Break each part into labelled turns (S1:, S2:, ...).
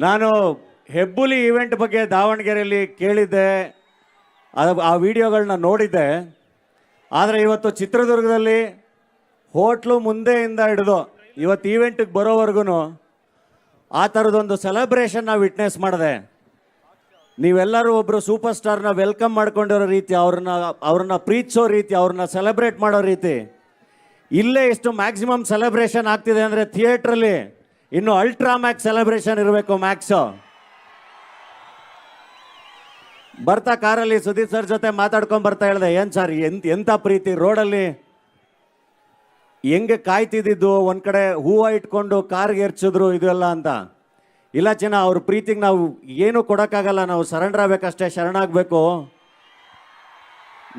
S1: ನಾನು ಹೆಬ್ಬುಲಿ ಈವೆಂಟ್ ಬಗ್ಗೆ ದಾವಣಗೆರೆಯಲ್ಲಿ ಕೇಳಿದ್ದೆ, ಅದು, ಆ ವಿಡಿಯೋಗಳನ್ನ ನೋಡಿದ್ದೆ. ಆದರೆ ಇವತ್ತು ಚಿತ್ರದುರ್ಗದಲ್ಲಿ ಹೋಟ್ಲು ಮುಂದೆಯಿಂದ ಹಿಡಿದು ಇವತ್ತು ಈವೆಂಟಿಗೆ ಬರೋವರೆಗೂ ಆ ಥರದೊಂದು ನಾವು ವಿಟ್ನೆಸ್ ಮಾಡಿದೆ. ನೀವೆಲ್ಲರೂ ಒಬ್ಬರು ಸೂಪರ್ ಸ್ಟಾರ್ನ ವೆಲ್ಕಮ್ ಮಾಡ್ಕೊಂಡಿರೋ ರೀತಿ, ಅವ್ರನ್ನ ಅವ್ರನ್ನ ಪ್ರೀತಿಸೋ ರೀತಿ, ಅವ್ರನ್ನ ಸೆಲೆಬ್ರೇಟ್ ಮಾಡೋ ರೀತಿ. ಇಲ್ಲೇ ಇಷ್ಟು ಮ್ಯಾಕ್ಸಿಮಮ್ ಸೆಲೆಬ್ರೇಷನ್ ಆಗ್ತಿದೆ ಅಂದರೆ ಥಿಯೇಟ್ರಲ್ಲಿ ಇನ್ನು ಅಲ್ಟ್ರಾ ಮ್ಯಾಕ್ಸ್ ಸೆಲೆಬ್ರೇಷನ್ ಇರಬೇಕು ಮ್ಯಾಕ್ಸು ಬರ್ತಾ ಕಾರಲ್ಲಿ ಸುದೀಪ್ ಸರ್ ಜೊತೆ ಮಾತಾಡ್ಕೊಂಡ್ ಬರ್ತಾ ಹೇಳ್ದೆ, ಏನ್ ಸರ್, ಎಂತ ಎಂಥ ಪ್ರೀತಿ? ರೋಡಲ್ಲಿ ಹೆಂಗೆ ಕಾಯ್ತಿದ್ದಿದ್ದು? ಒಂದ್ ಕಡೆ ಹೂವು ಇಟ್ಕೊಂಡು ಕಾರ್ಗೆ ಎರ್ಚಿದ್ರು ಇದೆಲ್ಲ ಅಂತ. ಇಲ್ಲ ಚಿನ್ನ, ಅವ್ರ ಪ್ರೀತಿಗೆ ನಾವು ಏನು ಕೊಡೋಕ್ಕಾಗಲ್ಲ, ನಾವು ಸರೆಂಡರ್ ಆಗ್ಬೇಕಷ್ಟೇ ಶರಣಾಗಬೇಕು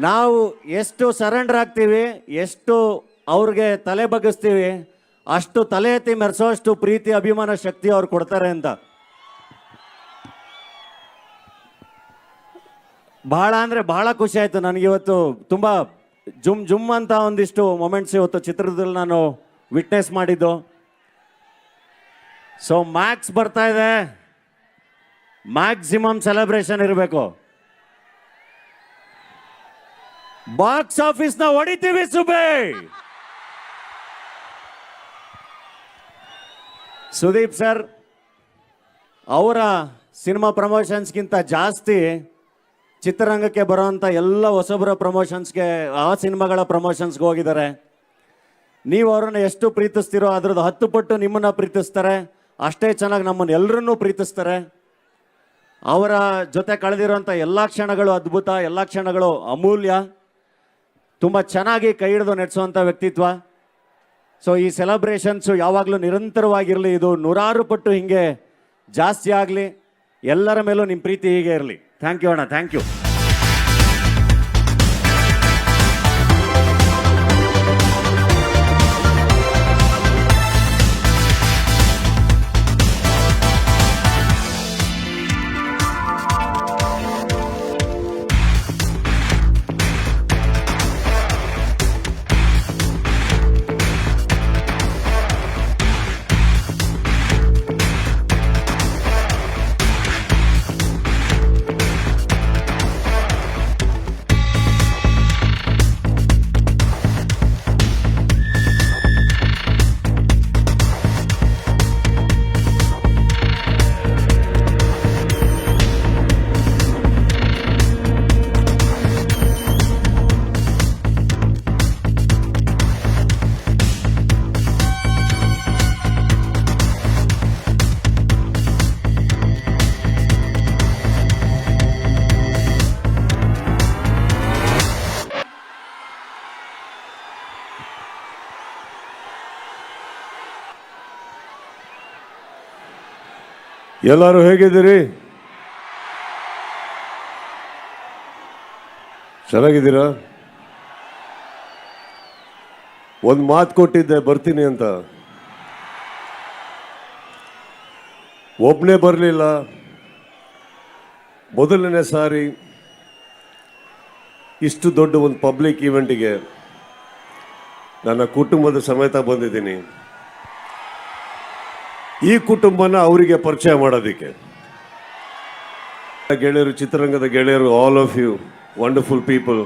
S1: ನಾವು ಎಷ್ಟು ಸರೆಂಡರ್ ಆಗ್ತೀವಿ, ಎಷ್ಟು ಅವ್ರಿಗೆ ತಲೆ ಬಗ್ಗಿಸ್ತೀವಿ ಅಷ್ಟು ತಲೆ ಎತ್ತಿ ಮೆರೆಸೋಷ್ಟು ಪ್ರೀತಿ, ಅಭಿಮಾನ, ಶಕ್ತಿ ಅವ್ರು ಕೊಡ್ತಾರೆ ಅಂತ. ಬಹಳ ಅಂದರೆ ಬಹಳ ಖುಷಿ ಆಯಿತು ನನಗಿವತ್ತು ತುಂಬ ಜುಮ್ ಜುಮ್ ಅಂತ ಒಂದಿಷ್ಟು ಮೊಮೆಂಟ್ಸ್ ಇವತ್ತು ಚಿತ್ರದಲ್ಲಿ ನಾನು ವಿಟ್ನೆಸ್ ಮಾಡಿದ್ದು. ಸೊ ಮ್ಯಾಕ್ಸ್ ಬರ್ತಾ ಇದೆ. ಮ್ಯಾಕ್ಸಿಮಮ್ ಸೆಲೆಬ್ರೇಷನ್ ಇರಬೇಕು. ಬಾಕ್ಸ್ ಆಫೀಸ್ನ ಹೊಡಿತೀವಿ ಸುಬೇ ಸುದೀಪ್ ಸರ್, ಅವರ ಸಿನಿಮಾ ಪ್ರಮೋಷನ್ಸ್ಗಿಂತ ಜಾಸ್ತಿ ಚಿತ್ರರಂಗಕ್ಕೆ ಬರೋವಂಥ ಎಲ್ಲ ಹೊಸಬರ ಪ್ರಮೋಷನ್ಸ್ಗೆ, ಆ ಸಿನಿಮಾಗಳ ಪ್ರಮೋಷನ್ಸ್ಗೆ ಹೋಗಿದ್ದಾರೆ. ನೀವು ಅವ್ರನ್ನ ಎಷ್ಟು ಪ್ರೀತಿಸ್ತೀರೋ ಅದ್ರದ್ದು ಹತ್ತು ಪಟ್ಟು ನಿಮ್ಮನ್ನ ಪ್ರೀತಿಸ್ತಾರೆ. ಅಷ್ಟೇ ಚೆನ್ನಾಗಿ ನಮ್ಮನ್ನು ಎಲ್ಲರನ್ನೂ ಪ್ರೀತಿಸ್ತಾರೆ. ಅವರ ಜೊತೆ ಕಳೆದಿರುವಂಥ ಎಲ್ಲ ಕ್ಷಣಗಳು ಅದ್ಭುತ, ಎಲ್ಲ ಕ್ಷಣಗಳು ಅಮೂಲ್ಯ. ತುಂಬ ಚೆನ್ನಾಗಿ ಕೈ ಹಿಡಿದು ನಡೆಸುವಂಥ ವ್ಯಕ್ತಿತ್ವ. ಸೊ ಈ ಸೆಲೆಬ್ರೇಷನ್ಸು ಯಾವಾಗಲೂ ನಿರಂತರವಾಗಿರಲಿ. ಇದು ನೂರಾರು ಪಟ್ಟು ಹಿಂಗೆ ಜಾಸ್ತಿ ಆಗಲಿ. ಎಲ್ಲರ ಮೇಲೂ ನಿಮ್ಮ ಪ್ರೀತಿ ಹೀಗೆ ಇರಲಿ. ಥ್ಯಾಂಕ್ ಯು ಅಣ್ಣ. ಥ್ಯಾಂಕ್ ಯು
S2: ಎಲ್ಲರೂ ಹೇಗಿದ್ದೀರಿ? ಚೆನ್ನಾಗಿದ್ದೀರಾ? ಒಂದು ಮಾತು ಕೊಟ್ಟಿದ್ದೆ, ಬರ್ತೀನಿ ಅಂತ. ಒಬ್ಬನೇ ಬರಲಿಲ್ಲ. ಮೊದಲನೇ ಸಾರಿ ಇಷ್ಟು ದೊಡ್ಡ ಒಂದು ಪಬ್ಲಿಕ್ ಈವೆಂಟಿಗೆ ನನ್ನ ಕುಟುಂಬದ ಸಮೇತ ಬಂದಿದ್ದೀನಿ. ಈ ಕುಟುಂಬನ ಅವರಿಗೆ ಪರಿಚಯ ಮಾಡೋದಕ್ಕೆ. ಗೆಳೆಯರು, ಚಿತ್ರರಂಗದ ಗೆಳೆಯರು all of you wonderful people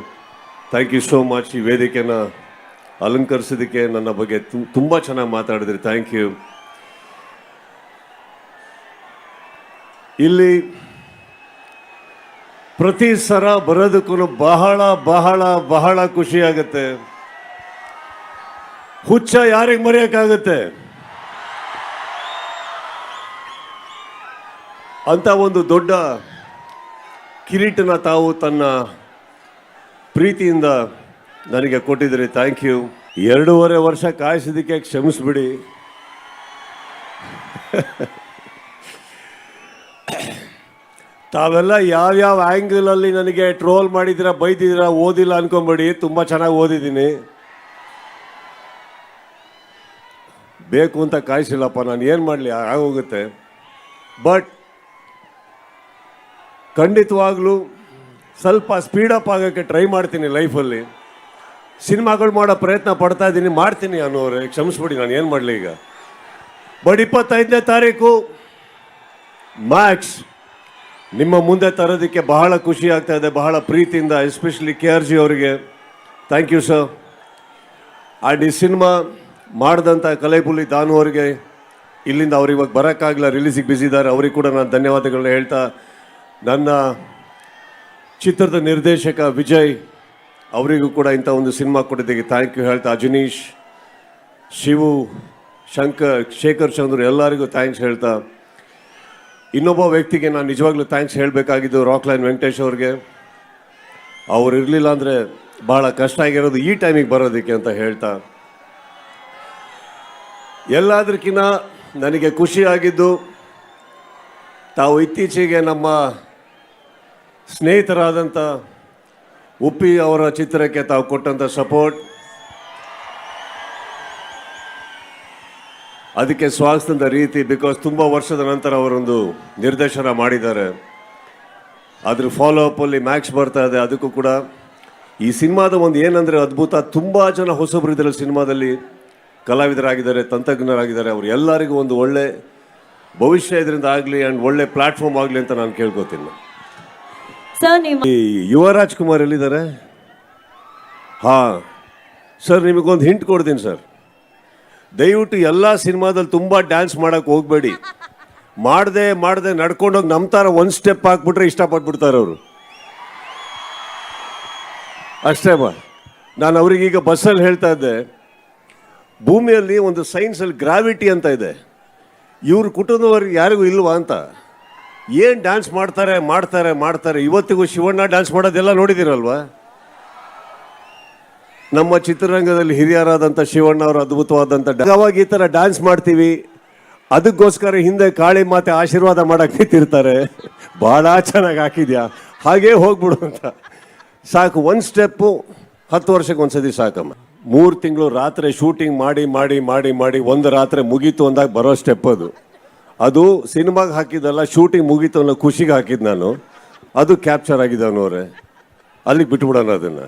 S2: thank you so much ಈ ವೇದಿಕೆನ ಅಲಂಕರಿಸೋದಕ್ಕೆ ನನ್ನ ಬಗ್ಗೆ ತುಂಬ ಚೆನ್ನಾಗಿ ಮಾತಾಡಿದ್ರಿ. ಥ್ಯಾಂಕ್ ಯು ಇಲ್ಲಿ ಪ್ರತಿ ಸರ ಬರೋದಕ್ಕೂ ಬಹಳ ಬಹಳ ಬಹಳ ಖುಷಿಯಾಗುತ್ತೆ ಹುಚ್ಚ ಯಾರಿಗೆ ಮರೆಯೋಕ್ಕಾಗುತ್ತೆ? ಅಂತ ಒಂದು ದೊಡ್ಡ ಕಿರೀಟನ ತಾವು ತನ್ನ ಪ್ರೀತಿಯಿಂದ ನನಗೆ ಕೊಟ್ಟಿದ್ದೀರಿ ಥ್ಯಾಂಕ್ ಯು ಎರಡೂವರೆ ವರ್ಷ ಕಾಯಿಸಿದ್ದಕ್ಕೆ ಕ್ಷಮಿಸ್ಬಿಡಿ. ತಾವೆಲ್ಲ ಯಾವ್ಯಾವ ಆ್ಯಂಗಲಲ್ಲಿ ನನಗೆ ಟ್ರೋಲ್ ಮಾಡಿದ್ದೀರಾ, ಬೈದಿದ್ದೀರಾ, ಓದಿಲ್ಲ ಅನ್ಕೊಂಬೇಡಿ. ತುಂಬ ಚೆನ್ನಾಗಿ ಓದಿದ್ದೀನಿ. ಬೇಕು ಅಂತ ಕಾಯಿಸಿಲ್ಲಪ್ಪ, ನಾನು ಏನು ಮಾಡಲಿ? ಆಗೋಗುತ್ತೆ. ಬಟ್ ಖಂಡಿತವಾಗ್ಲೂ ಸ್ವಲ್ಪ ಸ್ಪೀಡಪ್ ಆಗೋಕ್ಕೆ ಟ್ರೈ ಮಾಡ್ತೀನಿ ಲೈಫಲ್ಲಿ ಸಿನಿಮಾಗಳು ಮಾಡೋ ಪ್ರಯತ್ನ ಪಡ್ತಾ ಇದ್ದೀನಿ ಮಾಡ್ತೀನಿ ಅನ್ನೋರೆ ಕ್ಷಮಿಸ್ಬಿಡಿ, ನಾನು ಏನು ಮಾಡಲಿ ಈಗ. ಬಟ್ ಇಪ್ಪತ್ತೈದನೇ ತಾರೀಕು ಮ್ಯಾಕ್ಸ್ ನಿಮ್ಮ ಮುಂದೆ ತರೋದಕ್ಕೆ ಬಹಳ ಖುಷಿ ಆಗ್ತಾ ಇದೆ, ಬಹಳ ಪ್ರೀತಿಯಿಂದ ಎಸ್ಪೆಷಲಿ ಕೆ ಆರ್ ಜಿ ಅವರಿಗೆ. ಥ್ಯಾಂಕ್ ಯು ಸರ್ ಆ್ಯಂಡ್ ಈ ಸಿನಿಮಾ ಮಾಡಿದಂಥ ಕಲೈಪುಲಿ ದಾನು ಅವರಿಗೆ, ಇಲ್ಲಿಂದ ಅವ್ರು ಇವಾಗ ಬರೋಕ್ಕಾಗಲ್ಲ ರಿಲೀಸಿಗೆ ಬಿಸಿದ್ದಾರೆ ಅವ್ರಿಗೆ ಕೂಡ ನಾನು ಧನ್ಯವಾದಗಳನ್ನ ಹೇಳ್ತಾ ನನ್ನ ಚಿತ್ರದ ನಿರ್ದೇಶಕ ವಿಜಯ್ ಅವರಿಗೂ ಕೂಡ ಇಂಥ ಒಂದು ಸಿನಿಮಾ ಕೊಟ್ಟಿದ್ದಕ್ಕೆ ಥ್ಯಾಂಕ್ ಯು ಹೇಳ್ತಾ ಅಜನೀಶ್, ಶಿವು, ಶಂಕರ್, ಶೇಖರ್ ಚಂದ್ರ ಎಲ್ಲರಿಗೂ ಥ್ಯಾಂಕ್ಸ್ ಹೇಳ್ತಾ. ಇನ್ನೊಬ್ಬ ವ್ಯಕ್ತಿಗೆ ನಾನು ನಿಜವಾಗ್ಲೂ ಥ್ಯಾಂಕ್ಸ್ ಹೇಳಬೇಕಾಗಿದ್ದು ರಾಕ್ಲೈನ್ ವೆಂಕಟೇಶ್ ಅವ್ರಿಗೆ. ಅವ್ರು ಇರಲಿಲ್ಲ ಅಂದರೆ ಭಾಳ ಕಷ್ಟ ಆಗಿರೋದು ಈ ಟೈಮಿಗೆ ಬರೋದಕ್ಕೆ ಅಂತ ಹೇಳ್ತಾ. ಎಲ್ಲದಕ್ಕಿಂತ ನನಗೆ ಖುಷಿಯಾಗಿದ್ದು ತಾವು ಇತ್ತೀಚೆಗೆ ನಮ್ಮ ಸ್ನೇಹಿತರಾದಂಥ ಉಪ್ಪಿ ಅವರ ಚಿತ್ರಕ್ಕೆ ತಾವು ಕೊಟ್ಟಂಥ ಸಪೋರ್ಟ್ ಅದಕ್ಕೆ ಸ್ವಾಗತದ ರೀತಿ ಬಿಕಾಸ್ ತುಂಬ ವರ್ಷದ ನಂತರ ಅವರೊಂದು ನಿರ್ದೇಶನ ಮಾಡಿದ್ದಾರೆ. ಅದ್ರ ಫಾಲೋ ಅಪ್ಪಲ್ಲಿ ಮ್ಯಾಕ್ಸ್ ಬರ್ತಾ ಇದೆ, ಅದಕ್ಕೂ ಕೂಡ. ಈ ಸಿನಿಮಾದ ಒಂದು ಏನಂದರೆ ಅದ್ಭುತ, ತುಂಬ ಜನ ಹೊಸಬರು ಇದ್ದಾರೆ ಸಿನಿಮಾದಲ್ಲಿ ಕಲಾವಿದರಾಗಿದ್ದಾರೆ, ತಂತ್ರಜ್ಞರಾಗಿದ್ದಾರೆ, ಅವರು ಎಲ್ಲರಿಗೂ ಒಂದು ಒಳ್ಳೆ ಭವಿಷ್ಯ ಇದರಿಂದ ಆಗಲಿ ಆ್ಯಂಡ್ ಒಳ್ಳೆ ಪ್ಲ್ಯಾಟ್ಫಾರ್ಮ್ ಆಗಲಿ ಅಂತ ನಾನು ಕೇಳ್ಕೊತೀನಿ.
S3: ಸರ್ ನಿಮ್ಮ
S2: ಈ ಯುವರಾಜ್ ಎಲ್ಲಿದ್ದಾರೆ ಹಾ. ಸರ್ ನಿಮಗೊಂದು ಹಿಂಟ್ ಕೊಡ್ತೀನಿ ಸರ್ ದಯವಿಟ್ಟು ಎಲ್ಲ ಸಿನಿಮಾದಲ್ಲಿ ತುಂಬ ಡ್ಯಾನ್ಸ್ ಮಾಡೋಕೆ ಹೋಗಬೇಡಿ. ಮಾಡದೆ ಮಾಡದೆ ನಡ್ಕೊಂಡೋಗಿ ನಮ್ಮ ಥರ ಒಂದು ಸ್ಟೆಪ್ ಹಾಕ್ಬಿಟ್ರೆ ಇಷ್ಟಪಟ್ಬಿಡ್ತಾರೆ ಅವರು. ಅಷ್ಟೇ ಬಾ ನಾನು ಅವ್ರಿಗೀಗ ಬಸ್ಸಲ್ಲಿ ಹೇಳ್ತಾ ಇದ್ದೆ. ಭೂಮಿಯಲ್ಲಿ ಒಂದು ಸೈನ್ಸಲ್ಲಿ ಗ್ರಾವಿಟಿ ಅಂತ ಇದೆ. ಇವ್ರ ಕುಟುಂಬದವ್ರಿಗೆ ಯಾರಿಗೂ ಇಲ್ವಾ ಅಂತ. ಏನು ಡ್ಯಾನ್ಸ್ ಮಾಡ್ತಾರೆ ಮಾಡ್ತಾರೆ ಮಾಡ್ತಾರೆ? ಇವತ್ತಿಗೂ ಶಿವಣ್ಣ ಡ್ಯಾನ್ಸ್ ಮಾಡೋದೆಲ್ಲ ನೋಡಿದಿರಲ್ವಾ? ನಮ್ಮ ಚಿತ್ರರಂಗದಲ್ಲಿ ಹಿರಿಯರಾದಂಥ ಶಿವಣ್ಣ ಅವರು ಅದ್ಭುತವಾದಂಥ ಯಾವಾಗ ಈ ಥರ ಡ್ಯಾನ್ಸ್ ಮಾಡ್ತೀವಿ? ಅದಕ್ಕೋಸ್ಕರ ಹಿಂದೆ ಕಾಳಿ ಮಾತೆ ಆಶೀರ್ವಾದ ಮಾಡಕ್ಕೆ ನಿಂತಿರ್ತಾರೆ. ಭಾಳ ಚೆನ್ನಾಗಿ ಹಾಕಿದ್ಯಾ? ಹಾಗೇ ಹೋಗ್ಬಿಡು ಅಂತ. ಸಾಕು, ಒಂದು ಸ್ಟೆಪ್ಪು ಹತ್ತು ವರ್ಷಕ್ಕೆ ಒಂದ್ಸತಿ ಸಾಕಮ್ಮ. ಮೂರು ತಿಂಗಳು ರಾತ್ರಿ ಶೂಟಿಂಗ್ ಮಾಡಿ ಮಾಡಿ ಮಾಡಿ ಮಾಡಿ, ಒಂದು ರಾತ್ರಿ ಮುಗೀತು ಅಂದಾಗ ಬರೋ ಸ್ಟೆಪ್ ಅದು. ಅದು ಸಿನಿಮಾಗೆ ಹಾಕಿದ್ದಲ್ಲ ಶೂಟಿಂಗ್ ಮುಗೀತು ಅನ್ನೋ ಖುಷಿಗೆ ಹಾಕಿದ್ದು ನಾನು. ಅದು ಕ್ಯಾಪ್ಚರ್ ಆಗಿದೆ ಅನ್ನೋರೆ ಅಲ್ಲಿಗೆ ಬಿಟ್ಬಿಡೋಣ ಅದನ್ನು.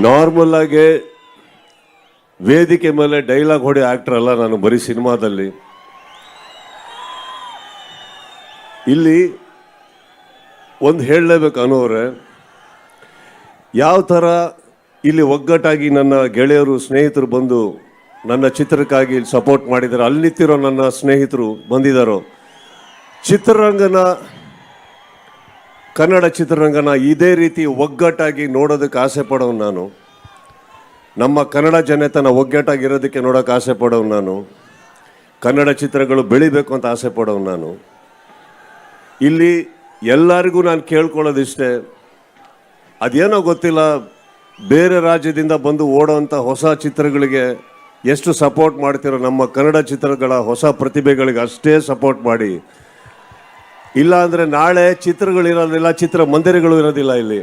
S2: ನಾರ್ಮಲ್ ಆಗಿ ವೇದಿಕೆ ಮೇಲೆ ಡೈಲಾಗ್ ಹೊಡಿ ಆಕ್ಟರ್ ಅಲ್ಲ ನಾನು ಬರೀ ಸಿನಿಮಾದಲ್ಲಿ. ಇಲ್ಲಿ ಒಂದು ಹೇಳಲೇಬೇಕು ಅನ್ನೋರೆ ಯಾವ ಥರ ಇಲ್ಲಿ ಒಗ್ಗಟ್ಟಾಗಿ ನನ್ನ ಗೆಳೆಯರು, ಸ್ನೇಹಿತರು ಬಂದು ನನ್ನ ಚಿತ್ರಕ್ಕಾಗಿ ಸಪೋರ್ಟ್ ಮಾಡಿದ್ದಾರೆ. ಅಲ್ಲಿ ನಿಂತಿರೋ ನನ್ನ ಸ್ನೇಹಿತರು ಬಂದಿದ್ದಾರೋ? ಚಿತ್ರರಂಗನ, ಕನ್ನಡ ಚಿತ್ರರಂಗನ ಇದೇ ರೀತಿ ಒಗ್ಗಟ್ಟಾಗಿ ನೋಡೋದಕ್ಕೆ ಆಸೆ ಪಡೋನು ನಾನು. ನಮ್ಮ ಕನ್ನಡ ಜನತನ ಒಗ್ಗಟ್ಟಾಗಿರೋದಕ್ಕೆ ನೋಡೋಕೆ ಆಸೆ ಪಡೋನು ನಾನು. ಕನ್ನಡ ಚಿತ್ರಗಳು ಬೆಳಿಬೇಕು ಅಂತ ಆಸೆ ಪಡೋನು ನಾನು. ಇಲ್ಲಿ ಎಲ್ಲರಿಗೂ ನಾನು ಕೇಳ್ಕೊಳ್ಳೋದಿಷ್ಟೇ, ಅದೇನೋ ಗೊತ್ತಿಲ್ಲ ಬೇರೆ ರಾಜ್ಯದಿಂದ ಬಂದು ಓಡೋವಂಥ ಹೊಸ ಚಿತ್ರಗಳಿಗೆ ಎಷ್ಟು ಸಪೋರ್ಟ್ ಮಾಡ್ತಿರೋ ನಮ್ಮ ಕನ್ನಡ ಚಿತ್ರಗಳ ಹೊಸ ಪ್ರತಿಭೆಗಳಿಗೆ ಅಷ್ಟೇ ಸಪೋರ್ಟ್ ಮಾಡಿ. ಇಲ್ಲ ಅಂದರೆ ನಾಳೆ ಚಿತ್ರಗಳು ಇರೋದಿಲ್ಲ, ಚಿತ್ರ ಮಂದಿರಗಳು ಇರೋದಿಲ್ಲ ಇಲ್ಲಿ.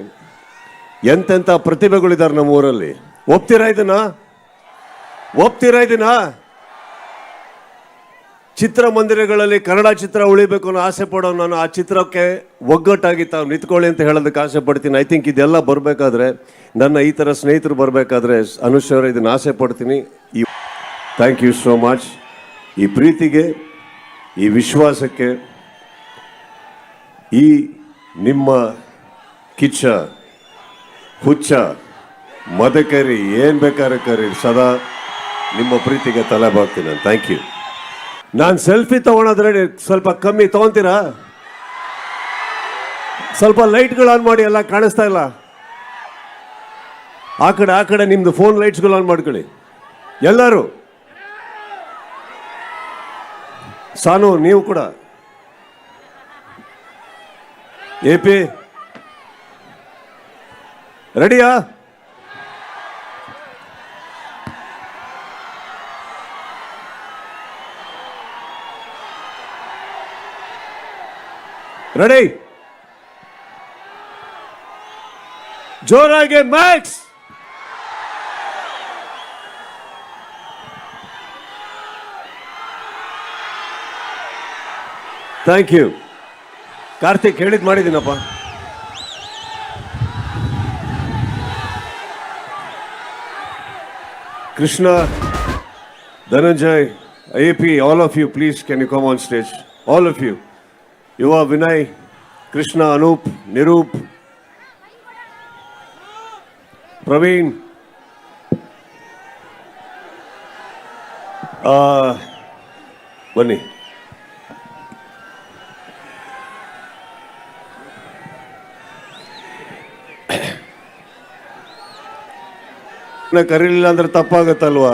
S2: ಎಂತೆಂಥ ಪ್ರತಿಭೆಗಳಿದ್ದಾರೆ ನಮ್ಮ ಊರಲ್ಲಿ ಒಪ್ತೀರಾ ಇದನ್ನ? ಒಪ್ತೀರಾ ಇದನ್ನ? ಚಿತ್ರಮಂದಿರಗಳಲ್ಲಿ ಕನ್ನಡ ಚಿತ್ರ ಉಳಿಬೇಕು ಅನ್ನೋ ಆಸೆ ಪಡೋ ನಾನು ಆ ಚಿತ್ರಕ್ಕೆ ಒಗ್ಗಟ್ಟಾಗಿ ತಾವು ನಿಂತ್ಕೊಳ್ಳಿ ಅಂತ ಹೇಳೋದಕ್ಕೆ ಆಸೆ ಪಡ್ತೀನಿ. ಐ ಥಿಂಕ್ ಇದೆಲ್ಲ ಬರಬೇಕಾದ್ರೆ, ನನ್ನ ಈ ಥರ ಸ್ನೇಹಿತರು ಬರಬೇಕಾದ್ರೆ ಅನುಶ್ವರ ಇದನ್ನು ಆಸೆ ಪಡ್ತೀನಿ. ಈ ಥ್ಯಾಂಕ್ ಯು ಸೋ ಮಚ್ ಈ ಪ್ರೀತಿಗೆ, ಈ ವಿಶ್ವಾಸಕ್ಕೆ, ಈ ನಿಮ್ಮ ಕಿಚ್ಚ, ಹುಚ್ಚ, ಮದಕರಿ, ಏನು ಬೇಕಾದ್ರೆ ಕರಿ ಸದಾ ನಿಮ್ಮ ಪ್ರೀತಿಗೆ ತಲೆ ಬಾಗ್ತೀನಿ ನಾನು. ಥ್ಯಾಂಕ್ ಯು ನಾನು ಸೆಲ್ಫಿ ತೊಗೊಳೋದ್ರೆ ಸ್ವಲ್ಪ ಕಮ್ಮಿ ತೊಗೊತೀರಾ? ಸ್ವಲ್ಪ ಲೈಟ್ಗಳು ಆನ್ ಮಾಡಿ ಎಲ್ಲ ಕಾಣಿಸ್ತಾ ಇಲ್ಲ. ಆ ಕಡೆ ಆ ಕಡೆ ನಿಮ್ದು ಫೋನ್ ಲೈಟ್ಸ್ಗಳು ಆನ್ ಮಾಡ್ಕೊಳ್ಳಿ. ಎಲ್ಲರೂ. ಸಾನು, ನೀವು ಕೂಡ. A P. ರೆಡಿಯಾ? ರೆಡಿ ಜೋರಾಗಿ ಮ್ಯಾಕ್ಸ್ ಥ್ಯಾಂಕ್ ಯು ಕಾರ್ತಿಕ್ ಹೇಳಿದ್ ಮಾಡಿದ್ದೀನಪ್ಪ Krishna Dhananjay, AP, all of you, please can you come on stage? All of you. Yuva, Vinay, Vinay Krishna Anoop Niroop ಆ, ಬನ್ನಿ. ಕರೀಲಿಲ್ಲ ಅಂದ್ರೆ ತಪ್ಪಾಗತ್ತಲ್ವಾ?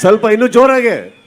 S2: ಸ್ವಲ್ಪ ಇನ್ನೂ ಜೋರಾಗೆ.